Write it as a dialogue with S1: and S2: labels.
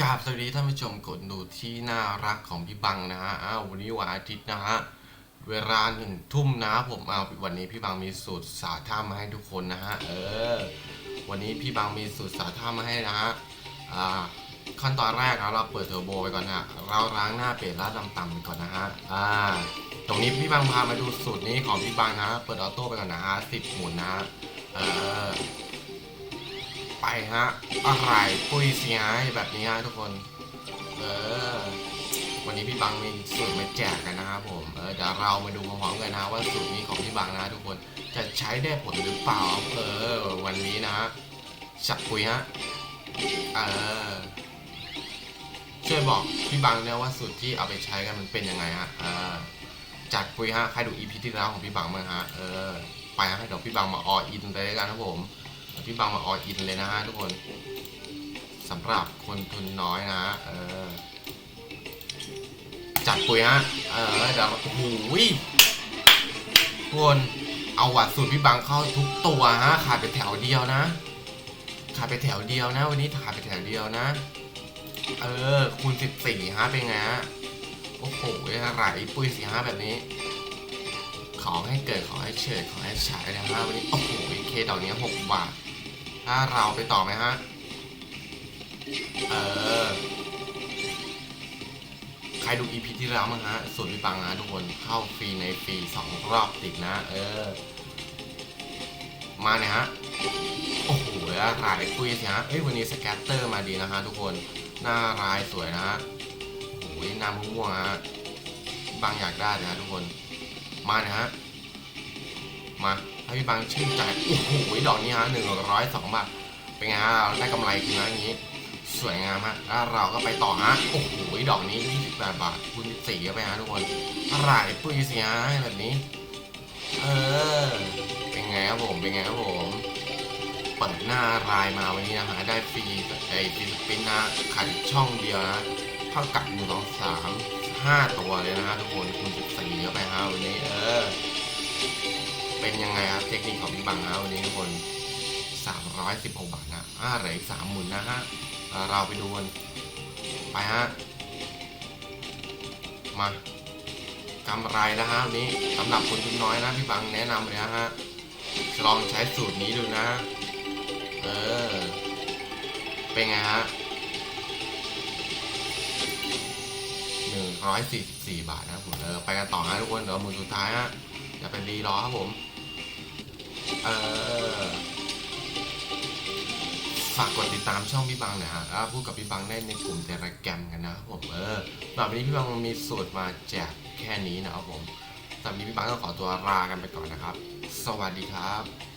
S1: กราบสวัสดีท่านผู้ชมกดดูที่น่ารักของพี่บังนะฮะอ้าววันนี้วันอาทิตย์นะฮะ เวลาหนึ่งทุ่มนะผมเอาวันนี้พี่บังมีสูตรสาท่ามาให้ทุกคนนะฮะ เออ วันนี้พี่บังมีสูตรสาท่ามาให้นะฮะ อ่า ขั้นตอนแรกนะเราเปิดเทอร์โบไปก่อนนะเราล้างหน้าเปลี่ยนลาดต่ำๆไปก่อนนะฮะ อ่า ตรงนี้พี่บังพามาดูสูตรนี้ของพี่บังนะ เปิดออโต้ไปก่อนนะฮะสิบหมุนนะฮะเออ ไปฮะ อะไรปุยเสียแบบนี้ฮะทุกคน เออ วันนี้พี่บังมีสูตรมาแจกกันนะครับผม เออเดี๋ยวเรามาดูพร้อมๆกันนะว่าสูตรนี้ของพี่บังนะทุกคนจะใช้ได้ผลหรือเปล่า เออ วันนี้นะชักคุยฮะ เออ ช่วยบอกพี่บังเนี่ยว่าสูตรที่เอาไปใช้กันมันเป็นยังไงฮะ เออจัดปุยฮะ ใครดูอีพีที่แล้วของพี่บังบ้งฮะ เออ ไปฮะเดี๋ยวพี่บังมาอออินเลยแล้วกันครับผม พี่บังมาออินเลยนะฮะทุกคนสำหรับคนทุนน้อยนะเออจัดปุ๋ยฮะเออเดี๋ยวโอ้โหทุกคนเอาวัดสูตรพี่บังเข้าทุกตัวฮะขาดไปแถวเดียวนะขาดไปแถวเดียวนะ วันนี้ขาดไปแถวเดียวนะ เออ คูณสิบสี่ฮะเป็นไงฮะโอ้โหอะไรปุ้ยสี่ห้าแบบนี้ ขอให้เกิดขอให้เฉิดขอให้ฉายนะฮะวันนี้โอ้โหเคดอกนี้หกบาท ถ้าเราไปต่อไหมฮะ เออ ใครดู EP ที่แล้วมั้งฮะสูตรวิปังนะทุกคนเข้าฟรีในฟรีสองรอบติดนะ เออ มาเนี่ยฮะ โอ้โหรายคุยสิฮะเอ้ยวันนี้สแกตเตอร์มาดีนะฮะทุกคน หน้ารายสวยนะฮะโอ้ยหน้าม่วงๆฮะบางอยากได้นะฮะทุกคน มาเนี่ยฮะ มา ให้พี่บางชื่นใจโอ้โหดอกนี้ฮะหนึ่งร้อยสองบาทเป็นไงฮะเราได้กำไรคืนนะอย่างนี้ สวยงามฮะแล้วเราก็ไปต่อฮะโอ้โหดอกนี้28บแปดบาทคูณ14ก็ไปฮะทุกคนอะไรปุ้ยเสียแบบนี้ เออ เป็นไงครับผมเป็นไงครับผมเปิดหน้ารายมาวันนี้นะฮะได้ฟรีไอ้ฟิลิปปินส์นะขัดช่องเดียวนะเท่ากับหนึ่งสองสามห้าตัวเลยนะฮะทุกคนคูณ14ก็ไปฮะวันนี้เออ เป็นยังไงครับเทคนิคของพี่บังฮะวันนี้ทุกคน316บาทนะอ่าเหลืออีกสามหมุนนะฮะเราไปดูกันไปฮะมากำไรนะฮะวันนี้สำหรับคนทุนน้อยนะพี่บังแนะนำเลยนะฮะลองใช้สูตรนี้ดูนะ เออ เป็นไงฮะหนึ่งร้อยสี่สิบสี่บาทนะผมเออไปกันต่อฮะทุกคนเดี๋ยวมุนสุดท้ายฮะ อย่าเป็นรีรอครับผม เออฝากกดติดตามช่องพี่บังหนะฮะแล้วพูดกับพี่บังได้ในกลุ่มเทเลแกรมกันนะครับผมเออแบบนี้พี่บังมีสูตรมาแจกแค่นี้นะครับผมสำหรับวันนี้พี่บังต้องขอตัวลากันไปก่อนนะครับ สวัสดีครับ